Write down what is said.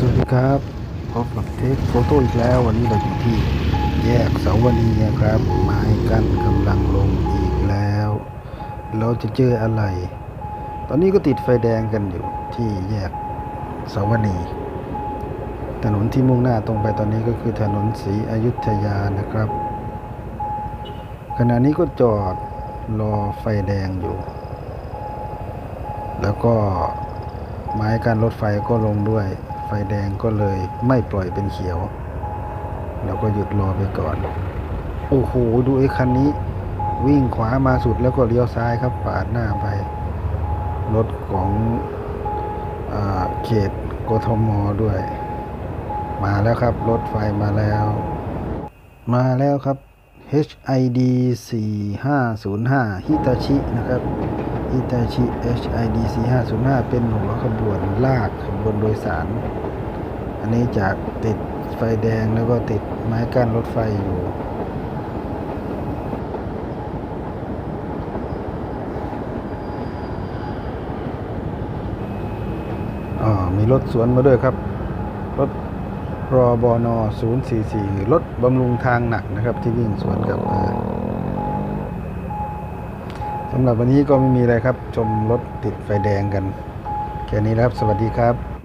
สวัสดีครับพบกับเทคโฟโต้อีกแล้ววันนี้เราอยู่ที่ แยกเสาวนีครับ ไม้กั้นกำลังลงอีกแล้ว เราจะเจออะไร ตอนนี้ก็ติดไฟแดงกันอยู่ที่แยกเสาวนีถนนที่มุ่งหน้าตรงไปตอนนี้ก็คือถนนศรีอยุธยานะครับ ขณะนี้ก็จอดรอไฟแดงอยู่ แล้วก็ไม้การรถไฟก็ลงด้วย ไฟแดงก็เลยไม่ปล่อยเป็นเขียว แล้วก็หยุดรอไปก่อน โอ้โห ดูไอ้คันนี้ วิ่งขวามาสุดแล้วก็เลี้ยวซ้ายครับ ปาดหน้าไป รถของอเขตกทมด้วย มาแล้วครับ รถไฟมาแล้ว มาแล้วครับ HID 4505ฮิตาชินะครับ ฮิตาชิ HID 4505 เป็นหัวขบวนลากขบวนโดยสาร อันนี้จากติดไฟแดงแล้วก็ติดไม้กั้นรถไฟอยู่อ๋อมีรถสวนมาด้วยครับ รถรอบอนอ044 รถบำรุงทางหนักนะครับ ที่วิ่งสวนกับมา สำหรับวันนี้ก็ไม่มีอะไรครับ ชมรถติดไฟแดงกัน แค่นี้ครับ สวัสดีครับ